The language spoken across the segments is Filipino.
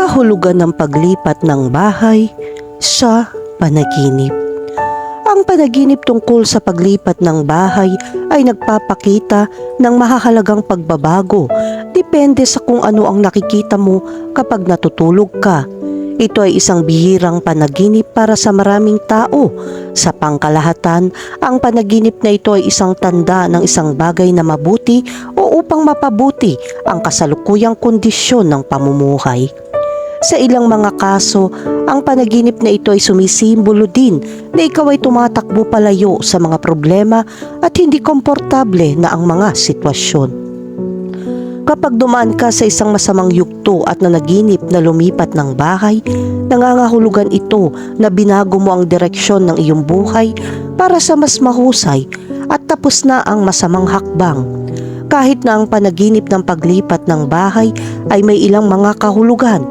kahulugan ng paglipat ng bahay sa panaginip. Ang panaginip tungkol sa paglipat ng bahay ay nagpapakita ng mahahalagang pagbabago depende sa kung ano ang nakikita mo kapag natutulog ka. Ito ay isang bihirang panaginip para sa maraming tao. Sa pangkalahatan, ang panaginip na ito ay isang tanda ng isang bagay na mabuti o upang mapabuti ang kasalukuyang kondisyon ng pamumuhay. Sa ilang mga kaso, ang panaginip na ito ay sumisimbolo din na ikaw ay tumatakbo palayo sa mga problema at hindi komportable na ang mga sitwasyon. Kapag dumaan ka sa isang masamang yugto at nanaginip na lumipat ng bahay, nangangahulugan ito na binago mo ang direksyon ng iyong buhay para sa mas mahusay at tapos na ang masamang hakbang. Kahit na ang panaginip ng paglipat ng bahay ay may ilang mga kahulugan,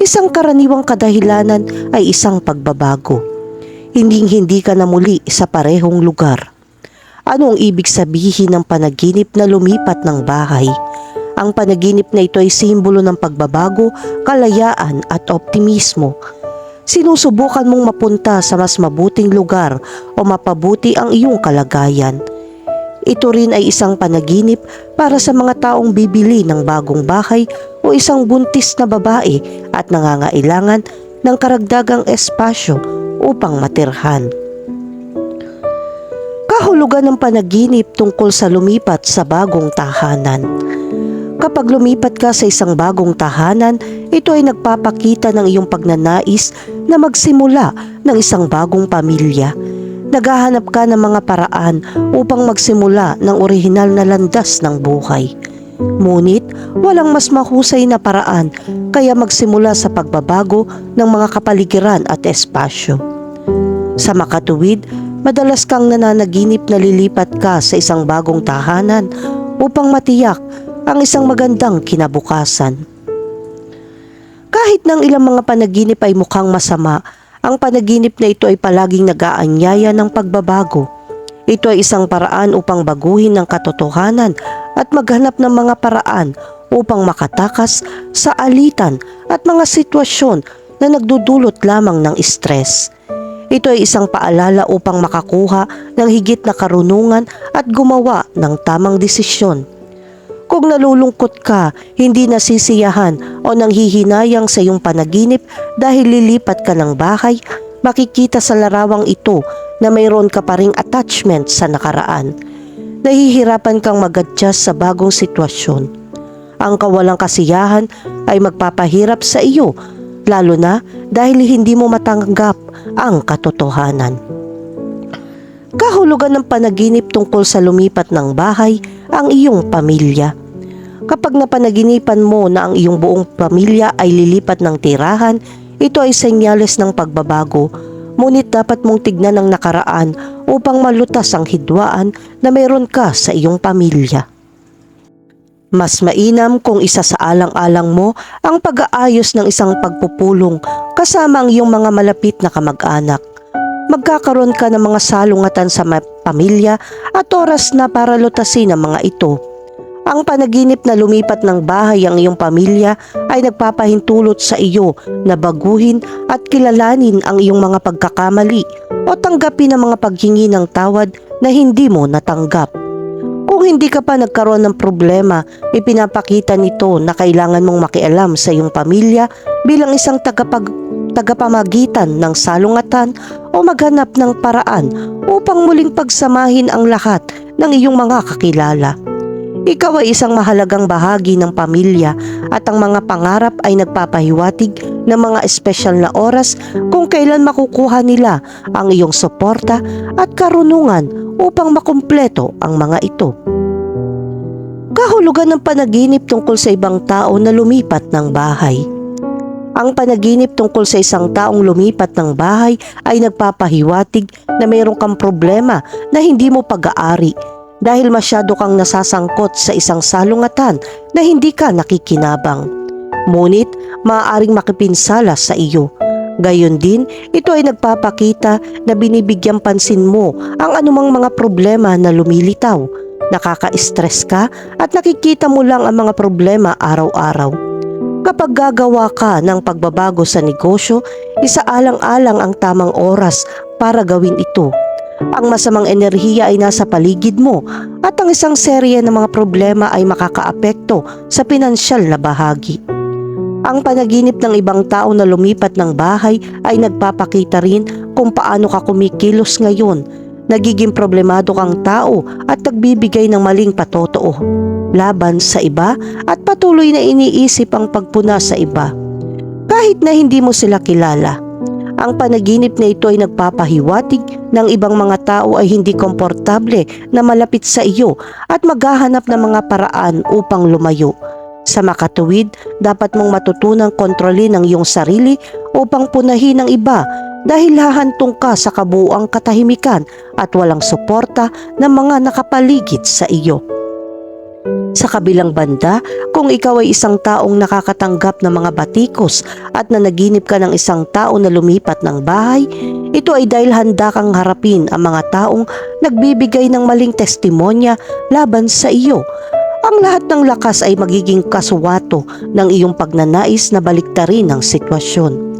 isang karaniwang kadahilanan ay isang pagbabago. Hinding-hindi ka na muli sa parehong lugar. Ano ang ibig sabihin ng panaginip na lumipat ng bahay? Ang panaginip na ito ay simbolo ng pagbabago, kalayaan at optimismo. Sinusubukan mong mapunta sa mas mabuting lugar o mapabuti ang iyong kalagayan. Ito rin ay isang panaginip para sa mga taong bibili ng bagong bahay o isang buntis na babae at nangangailangan ng karagdagang espasyo upang matirhan. Kahulugan ng panaginip tungkol sa lumipat sa bagong tahanan. Kapag lumipat ka sa isang bagong tahanan, ito ay nagpapakita ng iyong pagnanais na magsimula ng isang bagong pamilya. Naghahanap ka ng mga paraan upang magsimula ng orihinal na landas ng buhay. Ngunit walang mas mahusay na paraan kaya magsimula sa pagbabago ng mga kapaligiran at espasyo. Sa makatuwid, madalas kang nananaginip na lilipat ka sa isang bagong tahanan upang matiyak ang isang magandang kinabukasan. Kahit ng ilang mga panaginip ay mukhang masama, ang panaginip na ito ay palaging nag-aanyaya ng pagbabago. Ito ay isang paraan upang baguhin ang katotohanan at maghanap ng mga paraan upang makatakas sa alitan at mga sitwasyon na nagdudulot lamang ng stress. Ito ay isang paalala upang makakuha ng higit na karunungan at gumawa ng tamang desisyon. Kung nalulungkot ka, hindi nasisiyahan o nanghihinayang sa iyong panaginip dahil lilipat ka ng bahay, makikita sa larawang ito na mayroon ka pa ring attachment sa nakaraan. Nahihirapan kang mag-adjust sa bagong sitwasyon. Ang kawalang kasiyahan ay magpapahirap sa iyo, lalo na dahil hindi mo matanggap ang katotohanan. Kahulugan ng panaginip tungkol sa lumipat ng bahay ang iyong pamilya. Kapag napanaginipan mo na ang iyong buong pamilya ay lilipat ng tirahan, ito ay senyales ng pagbabago. Ngunit dapat mong tignan ang nakaraan upang malutas ang hidwaan na mayroon ka sa iyong pamilya. Mas mainam kung isa sa alang-alang mo ang pag-aayos ng isang pagpupulong kasama ang iyong mga malapit na kamag-anak magkakaroon ka ng mga salungatan sa pamilya at oras na para lutasin ang mga ito. Ang panaginip na lumipat ng bahay ang iyong pamilya ay nagpapahintulot sa iyo na baguhin at kilalanin ang iyong mga pagkakamali o tanggapin ang mga paghingi ng tawad na hindi mo natanggap. Kung hindi ka pa nagkaroon ng problema, ipinapakita nito na kailangan mong makialam sa iyong pamilya bilang isang tagapag tagapamagitan ng salungatan o maghanap ng paraan upang muling pagsamahin ang lahat ng iyong mga kakilala. Ikaw ay isang mahalagang bahagi ng pamilya at ang mga pangarap ay nagpapahiwatig ng mga espesyal na oras kung kailan makukuha nila ang iyong suporta at karunungan upang makumpleto ang mga ito. Kahulugan ng panaginip tungkol sa ibang tao na lumipat ng bahay. Ang panaginip tungkol sa isang taong lumipat ng bahay ay nagpapahiwatig na mayroon kang problema na hindi mo pag-aari dahil masyado kang nasasangkot sa isang salungatan na hindi ka nakikinabang. Ngunit maaaring makipinsala sa iyo. Gayon din, ito ay nagpapakita na binibigyan pansin mo ang anumang mga problema na lumilitaw. Nakaka-stress ka at nakikita mo lang ang mga problema araw-araw. Kapag gagawa ka ng pagbabago sa negosyo, isaalang-alang ang tamang oras para gawin ito. Ang masamang enerhiya ay nasa paligid mo at ang isang serye ng mga problema ay makakaapekto sa pinansyal na bahagi. Ang panaginip ng ibang tao na lumipat ng bahay ay nagpapakita rin kung paano ka kumikilos ngayon. Nagiging problemado kang tao at nagbibigay ng maling patotoo laban sa iba at patuloy na iniisip ang pagpuna sa iba. Kahit na hindi mo sila kilala, ang panaginip na ito ay nagpapahiwatig ng ibang mga tao ay hindi komportable na malapit sa iyo at maghahanap ng mga paraan upang lumayo. Sa makatuwid, dapat mong matutunang kontrolin ang iyong sarili upang punahin ang iba dahil hahantong ka sa kabuuang katahimikan at walang suporta ng mga nakapaligid sa iyo. Sa kabilang banda, kung ikaw ay isang taong nakakatanggap ng mga batikos at nanaginip ka ng isang tao na lumipat ng bahay, ito ay dahil handa kang harapin ang mga taong nagbibigay ng maling testimonya laban sa iyo. Ang lahat ng lakas ay magiging kasuwato ng iyong pagnanais na baliktarin ang sitwasyon.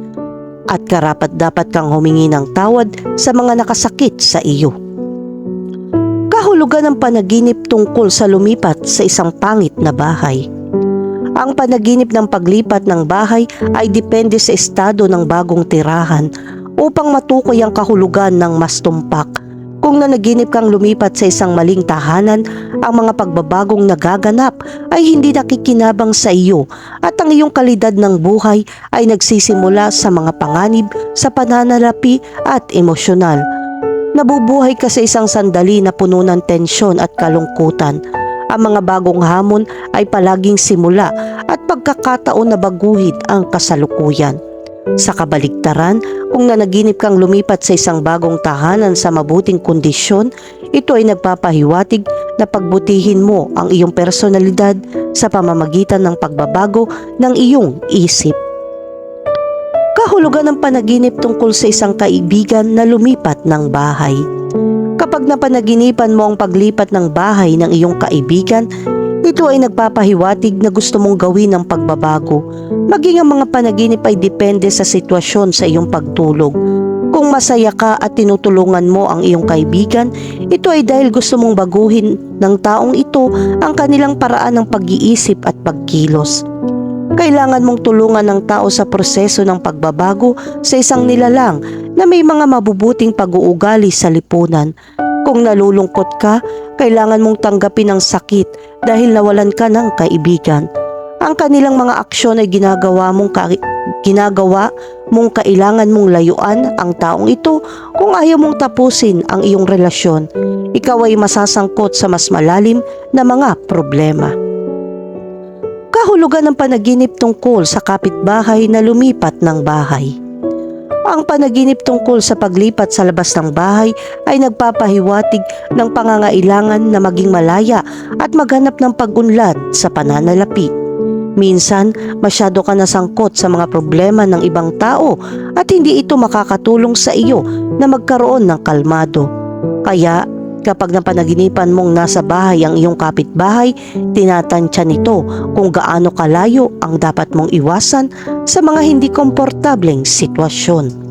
At karapat dapat kang humingi ng tawad sa mga nakasakit sa iyo kahulugan ng panaginip tungkol sa lumipat sa isang pangit na bahay. Ang panaginip ng paglipat ng bahay ay depende sa estado ng bagong tirahan upang matukoy ang kahulugan ng mas tumpak. Kung nanaginip kang lumipat sa isang maling tahanan, ang mga pagbabagong nagaganap ay hindi nakikinabang sa iyo at ang iyong kalidad ng buhay ay nagsisimula sa mga panganib sa pananalapi at emosyonal Nabubuhay ka sa isang sandali na puno ng tensyon at kalungkutan. Ang mga bagong hamon ay palaging simula at pagkakataon na baguhin ang kasalukuyan. Sa kabaligtaran, kung nanaginip kang lumipat sa isang bagong tahanan sa mabuting kondisyon, ito ay nagpapahiwatig na pagbutihin mo ang iyong personalidad sa pamamagitan ng pagbabago ng iyong isip kahulugan ng panaginip tungkol sa isang kaibigan na lumipat ng bahay. Kapag napanaginipan mo ang paglipat ng bahay ng iyong kaibigan, ito ay nagpapahiwatig na gusto mong gawin ang pagbabago. Maging ang mga panaginip ay depende sa sitwasyon sa iyong pagtulog. Kung masaya ka at tinutulungan mo ang iyong kaibigan, ito ay dahil gusto mong baguhin ng taong ito ang kanilang paraan ng pag-iisip at pagkilos. Kailangan mong tulungan ng tao sa proseso ng pagbabago sa isang nilalang na may mga mabubuting pag-uugali sa lipunan. Kung nalulungkot ka, kailangan mong tanggapin ang sakit dahil nawalan ka ng kaibigan. Ang kanilang mga aksyon ay ginagawa mong ka- ginagawa mong kailangan mong layuan ang taong ito kung ayaw mong tapusin ang iyong relasyon. Ikaw ay masasangkot sa mas malalim na mga problema kahulugan ng panaginip tungkol sa kapitbahay na lumipat ng bahay. Ang panaginip tungkol sa paglipat sa labas ng bahay ay nagpapahiwatig ng pangangailangan na maging malaya at maghanap ng pag-unlad sa pananalapi. Minsan, masyado ka nasangkot sa mga problema ng ibang tao at hindi ito makakatulong sa iyo na magkaroon ng kalmado. Kaya Kapag napanaginipan mong nasa bahay ang iyong kapitbahay, tinatansya nito kung gaano kalayo ang dapat mong iwasan sa mga hindi komportableng sitwasyon.